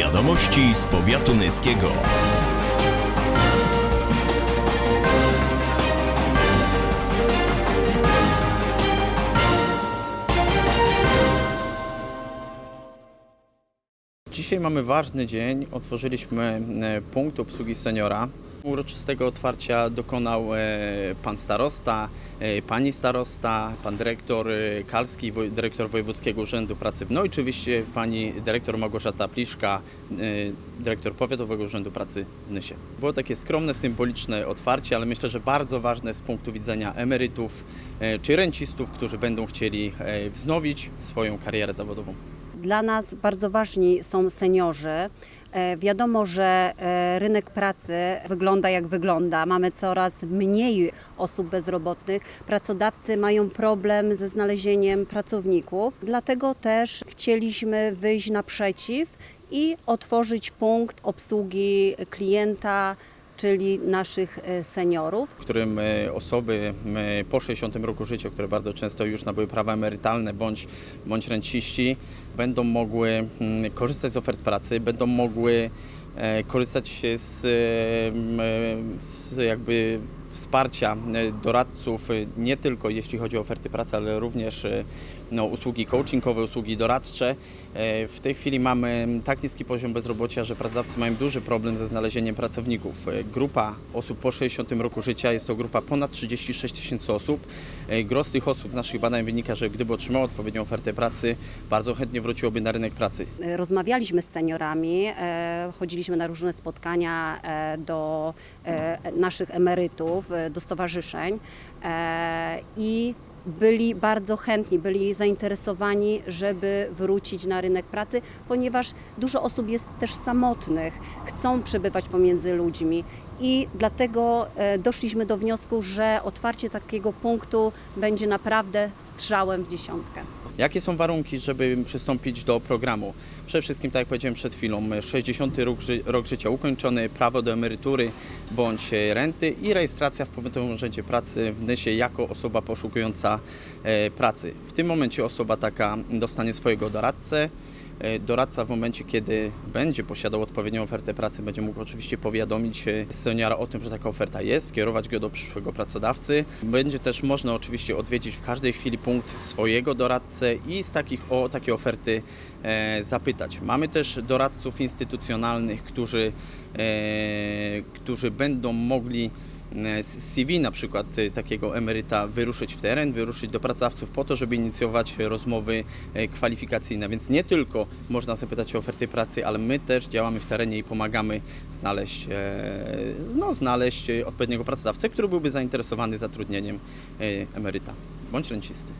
Wiadomości z powiatu nyskiego. Dzisiaj mamy ważny dzień. Otworzyliśmy e, punkt obsługi seniora. Uroczystego otwarcia dokonał e, pan starosta, e, pani starosta, pan dyrektor e, Kalski, dyrektor Wojewódzkiego Urzędu Pracy. No i oczywiście pani dyrektor Małgorzata Pliszka, dyrektor Powiatowego Urzędu Pracy w Nysie. Było takie skromne, symboliczne otwarcie, ale myślę, że bardzo ważne z punktu widzenia emerytów czy rencistów, którzy będą chcieli wznowić swoją karierę zawodową. Dla nas bardzo ważni są seniorzy. E, Wiadomo, że e, rynek pracy wygląda jak wygląda. Mamy coraz mniej osób bezrobotnych. Pracodawcy mają problem ze znalezieniem pracowników. Dlatego też chcieliśmy wyjść naprzeciw i otworzyć punkt obsługi klienta, czyli naszych e, seniorów. w którym e, osoby po 60 roku życia, które bardzo często już nabyły prawa emerytalne bądź, bądź renciści, będą mogły korzystać z ofert pracy, będą mogły e, korzystać z, z jakby wsparcia e, doradców, e, nie tylko jeśli chodzi o oferty pracy, ale również e, no, usługi coachingowe, usługi doradcze. W tej chwili mamy tak niski poziom bezrobocia, że pracodawcy mają duży problem ze znalezieniem pracowników. Grupa osób po 60 roku życia jest to grupa ponad 36 tysięcy osób. Gros tych osób z naszych badań wynika, że gdyby otrzymało odpowiednią ofertę pracy, bardzo chętnie wróciłoby na rynek pracy. Rozmawialiśmy z seniorami, chodziliśmy na różne spotkania do naszych emerytów, e, do stowarzyszeń e, i byli bardzo chętni, byli zainteresowani, żeby wrócić na rynek pracy, ponieważ dużo osób jest też samotnych, chcą przebywać pomiędzy ludźmi i dlatego e, doszliśmy do wniosku, że otwarcie takiego punktu będzie naprawdę strzałem w dziesiątkę. Jakie są warunki, żeby przystąpić do programu? Przede wszystkim, tak jak powiedziałem przed chwilą, 60 rok, ży- rok życia ukończony, prawo do emerytury bądź e, renty i rejestracja w Powiatowym Urzędzie Pracy w Nysie jako osoba poszukująca e, pracy. W tym momencie osoba taka dostanie swojego doradcę. E, Doradca w momencie, kiedy będzie posiadał odpowiednią ofertę pracy, będzie mógł oczywiście powiadomić e, seniora o tym, że taka oferta jest, skierować go do przyszłego pracodawcy. Będzie też można oczywiście odwiedzić w każdej chwili punkt swojego doradcę i z takich, o takie oferty e, zapytać. Mamy też doradców instytucjonalnych, którzy, e, którzy będą mogli z CV na przykład e, takiego emeryta wyruszyć w teren, wyruszyć do pracodawców po to, żeby inicjować rozmowy e, kwalifikacyjne. Więc nie tylko można zapytać o oferty pracy, ale my też działamy w terenie i pomagamy znaleźć, e, no, znaleźć e, odpowiedniego pracodawcę, który byłby zainteresowany zatrudnieniem e, emeryta bądź rencisty.